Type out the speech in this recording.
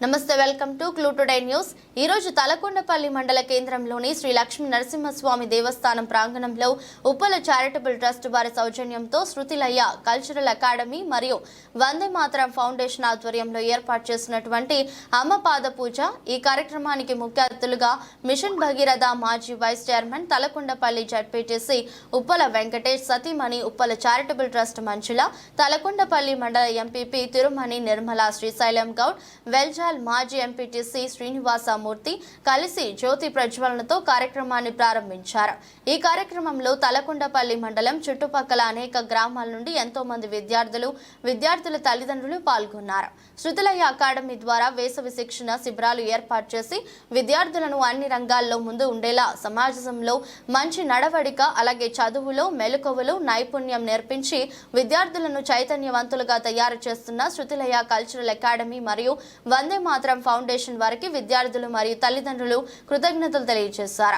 నమస్తే welcome to clue today news. ఈరోజు తలకొండపల్లి మండల కేంద్రంలోని శ్రీ లక్ష్మీ నరసింహస్వామి దేవస్థానం ప్రాంగణంలో ఉప్పల చారిటబుల్ ట్రస్ట్ వారి సౌజన్యంతో శృతిలయ్య కల్చరల్ అకాడమీ మరియు వందే మాతరం ఫౌండేషన్ ఆధ్వర్యంలో ఏర్పాటు చేసినటువంటి అమ్మపాద పూజ ఈ కార్యక్రమానికి ముఖ్య అతిథులుగా మిషన్ భగీరథ మాజీ vice chairman Talakondapally ZPTC Uppala Venkatesh సతీమణి ఉప్పల చారిటబుల్ ట్రస్ట్ మంచుల తలకొండపల్లి మండల ఎంపీపీ తిరుమణి నిర్మల శ్రీశైలం గౌడ్ వెల్జాల్ మాజీ ఎంపీటీసీ శ్రీనివాసమూర్తి కలిసి జ్యోతి ప్రజ్వలనతో కార్యక్రమాన్ని ప్రారంభించారు. ఈ కార్యక్రమంలో తలకొండపల్లి మండలం చుట్టుపక్కల అనేక గ్రామాల నుండి ఎంతో మంది విద్యార్థులు విద్యార్థుల తల్లిదండ్రులు పాల్గొన్నారు. శృతులయ్య అకాడమీ ద్వారా వేసవి శిక్షణ శిబిరాలు ఏర్పాటు చేసి విద్యార్థులను అన్ని రంగాల్లో ముందు ఉండేలా సమాజంలో మంచి నడవడిక అలాగే చదువులో మెలకువలు నైపుణ్యం నేర్పించి విద్యార్థులను చైతన్యవంతులుగా తయారు చేస్తున్న శృతిలయ కల్చరల్ అకాడమీ మరియు వందే మాత్రం ఫౌండేషన్ వారికి విద్యార్థులు మరియు తల్లిదండ్రులు కృతజ్ఞతలు తెలియజేశారు.